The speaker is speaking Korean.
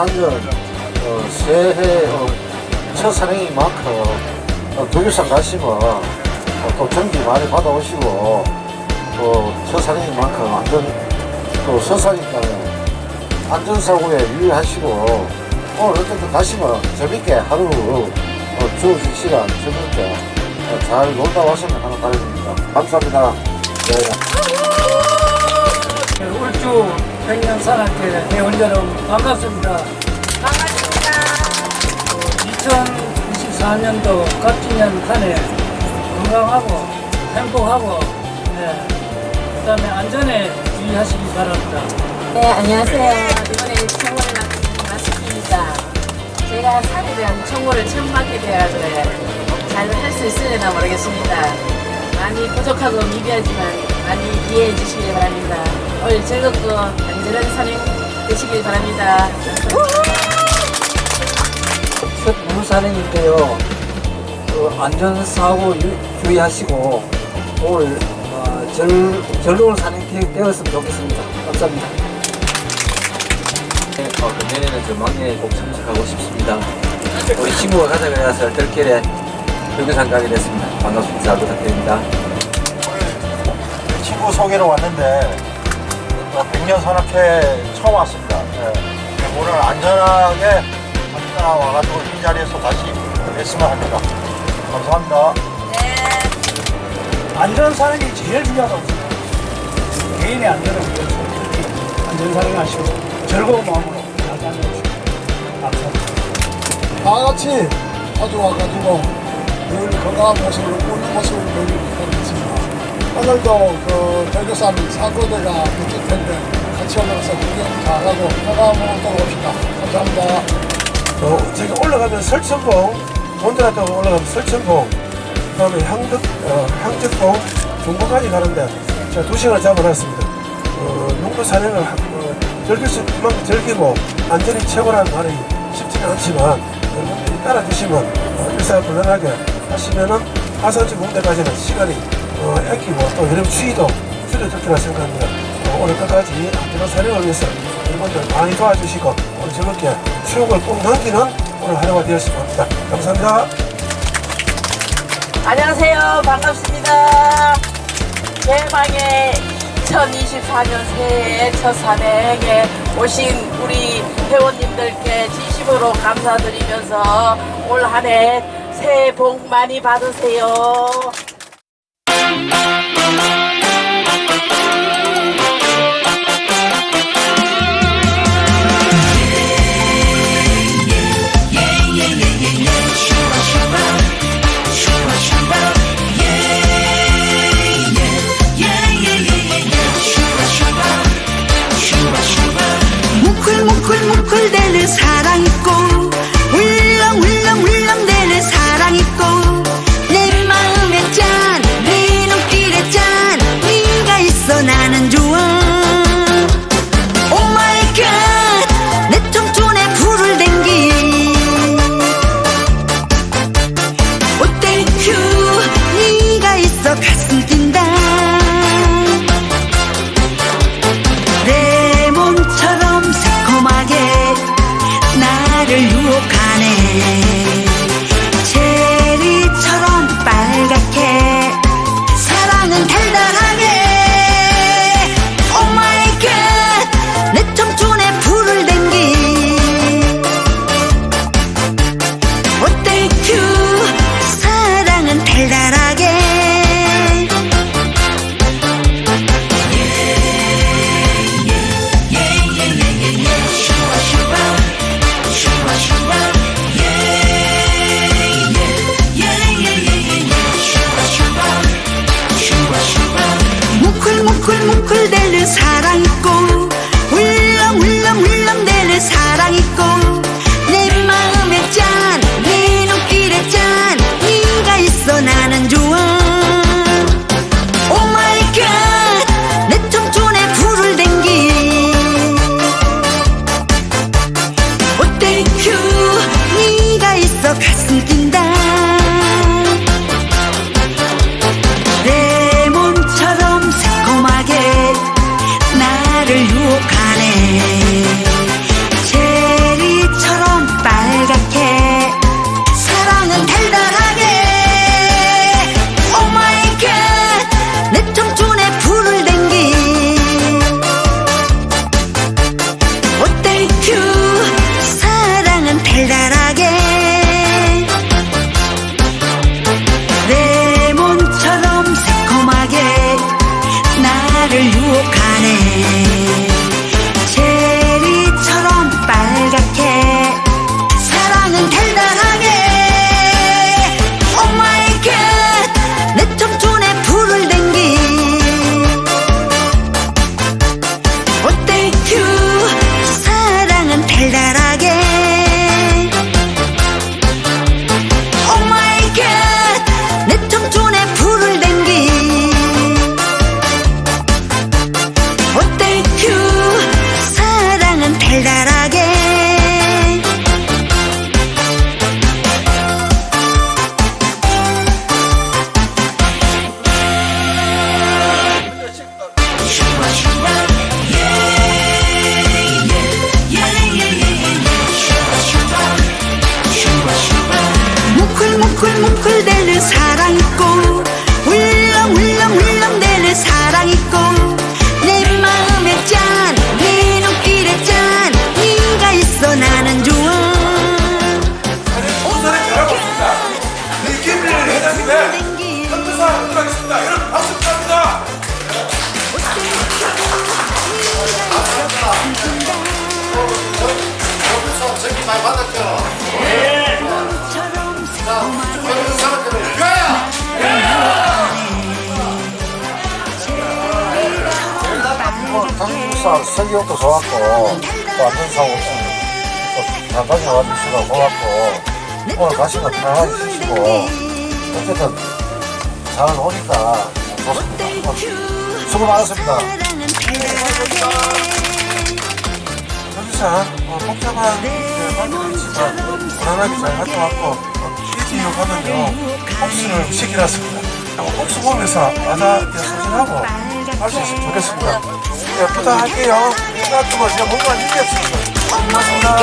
안전 어, 새해 어, 첫 산행인 만큼 어, 두교산 가시면 어, 또 전기 많이 받아오시고 또첫 산행인 만큼 안전 또 서사니까 안전사고에 유의하시고 오늘 어쨌든 가시면 재밌게 하루 어, 주어진 시간 재밌게 어, 잘 놀다 왔으면 하는 바람입니다. 감사합니다. 네. 울주 백년산악회 대원여러분 반갑습니다. 반갑습니다. 2024년도 갑진년 한해 건강하고 행복하고 네. 그다음에 안전에 주의하시기 바랍니다. 네, 안녕하세요. 이번에 청구를 맡습니다. 제가 산에 대한 청구를 처음 맡게 되어가지고 잘할 수 있으려나 모르겠습니다. 많이 부족하고 미비하지만 많이 이해해 주시기 바랍니다. 오늘 즐겁고 안전한 산행 되시길 바랍니다. 첫 무산행인데요. 그 안전사고 유, 주의하시고 오늘 어, 절, 즐거운 산행 되- 되었으면 좋겠습니다. 감사합니다. 네, 어, 그 내년에 저 막내에 꼭 참석하고 싶습니다. 우리 친구가 가자 그래서 들길에 여기산 가게 됐습니다. 반갑습니다. 잘 부탁드립니다. 친구 소개로 왔는데 어, 백년 산악회 처음 왔습니다. 예. 오늘 안전하게 갔다 와가지고 이 자리에서 다시 뵀으면 합니다. 감사합니다. 안전사항이 제일 중요하다고 생각합니다. 개인의 안전을 위해서 특히 안전사항 하시고 즐거운 마음으로 잘 다녀오시고 감사합니다. 다 같이 가져와가지고 늘 건강한 모습으로 웃는 모습을 보이도록 하겠습니다. 오늘도 그 대교산 사고대가 텐데 같이 올라가서 구경 잘하고 건강한 모습으로 봅시다. 감사합니다. 어, 저기 올라가면 설천봉, 본드라도 올라가면 설천봉, 그 다음에 향덕, 어, 향적봉, 중부까지 가는데 제가 두 시간을 잡아놨습니다. 어, 농도 산행을 하- 어, 즐길 수 있는 만큼 즐기고 안전이 최고라는 말이 쉽지는 않지만 여러분들이 따라주시면 어, 일사불란하게 하시면은 하산지 공대까지는 시간이 어, 아끼고 또 여름 추위도 줄여들 거라 생각합니다. 어, 오늘 끝까지 안전한 산행을 위해서 여러분들 많이 도와주시고 오늘 즐겁게 추억을 꼭 남기는 오늘 하루가 되었으면 합니다. 감사합니다. 안녕하세요. 반갑습니다. 대망의 2024년 새해 첫 산행에 오신 우리 회원님들께 진심으로 감사드리면서 올 한 해 새해 복 많이 받으세요. 나를 유혹하네. 많이 받았죠? 자, 여기 사람들은 가야! 당국사 설교도 좋았고, 또 안전사고 또 단단히 와주시고 고맙고, 오늘 가신 거 편하게 쉬시고, 어쨌든 잘 오니까 좋습니다. 수고 많으십니다. 여기서 어, 그 관계가 있지만 무난하게 잘 갔다 왔고 어, PG 요거는요 복수를 시키놨습니다. 복수 보면서 맞아 소진하고 할 수 있으면 좋겠습니다. 네, 부탁할게요. 생각도 뭐 제가 뭔가 이게 없습니다. 고맙습니다.